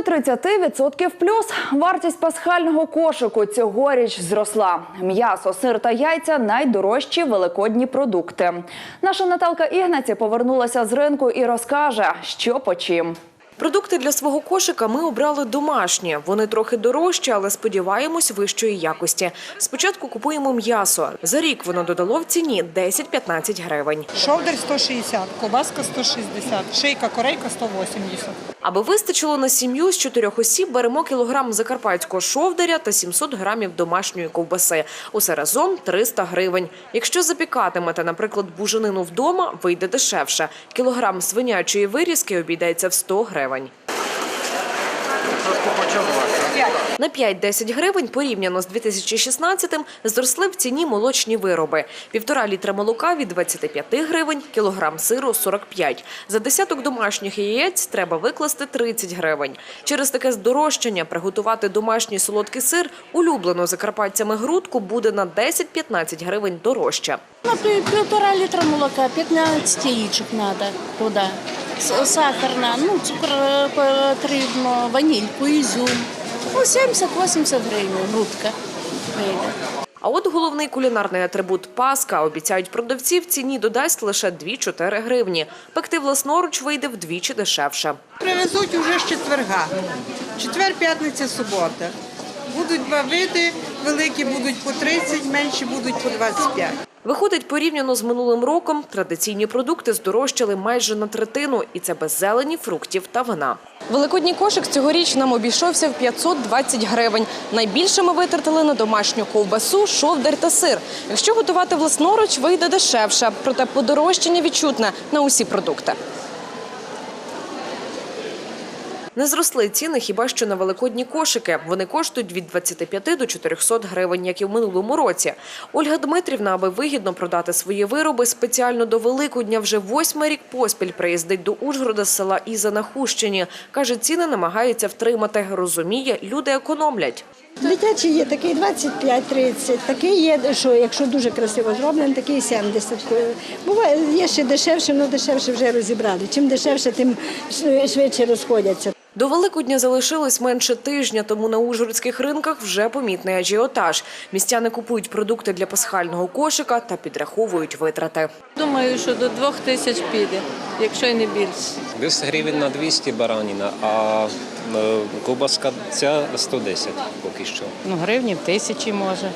30% плюс вартість пасхального кошику цьогоріч зросла. М'ясо, сир та яйця найдорожчі великодні продукти. Наша Наталка Ігнаці повернулася з ринку і розкаже, що по чим. Продукти для свого кошика ми обрали домашні. Вони трохи дорожчі, але сподіваємось вищої якості. Спочатку купуємо м'ясо. За рік воно додало в ціні 10-15 гривень. Шовдер 160, ковбаска 160, шийка корейка 180. Аби вистачило на сім'ю з чотирьох осіб, беремо кілограм закарпатського шовдаря та 700 грамів домашньої ковбаси. Усе разом 300 гривень. Якщо запікатимете, наприклад, буженину вдома, вийде дешевше. Кілограм свинячої вирізки обійдеться в 100 гривень. На 5-10 гривень порівняно з 2016-м зросли в ціні молочні вироби. Півтора літра молока від 25 гривень, кілограм сиру – 45. За десяток домашніх яєць треба викласти 30 гривень. Через таке здорожчання приготувати домашній солодкий сир, улюблену закарпатцями грудку, буде на 10-15 гривень дорожче. На пи- полтора литра молока, 15 яичек надо туда. С- Сахар на, ну, цукор э, потрібно, ванильку, ізюм. Ну, 70-80 гривень грудка вийде. А от головний кулінарний атрибут паска, обіцяють продавці, в ціні додасть лише 2-4 гривні. Пекти власноруч вийде вдвічі дешевше. Привезуть уже з четверга. Четвер, п'ятниця, субота. Будуть два види, великі будуть по 30, менші будуть по 25. Виходить, порівняно з минулим роком, традиційні продукти здорожчали майже на третину, і це без зелені, фруктів та вина. Великодній кошик цьогоріч нам обійшовся в 520 гривень. Найбільше ми витратили на домашню ковбасу, шовдер та сир. Якщо готувати власноруч, вийде дешевше, проте подорожчання відчутне на усі продукти. Не зросли ціни хіба що на великодні кошики. Вони коштують від 25 до 400 гривень, як і в минулому році. Ольга Дмитрівна, аби вигідно продати свої вироби, спеціально до Великодня вже восьмий рік поспіль приїздить до Ужгорода з села Іза на Хущині. Каже, ціни намагається втримати. Розуміє, люди економлять. Дитячий є такий 25-30, такий є, що якщо дуже красиво зроблений, такий 70. Буває, є ще дешевше, але дешевше вже розібрали. Чим дешевше, тим швидше- розходяться. До Великодня залишилось менше тижня, тому на ужгородських ринках вже помітний ажіотаж. Містяни купують продукти для пасхального кошика та підраховують витрати. Думаю, що до двох тисяч піде, якщо й не більше. Десь гривень на 200 бараніна, а е, ковбаска ця 110 поки що. Ну, гривні тисячі може.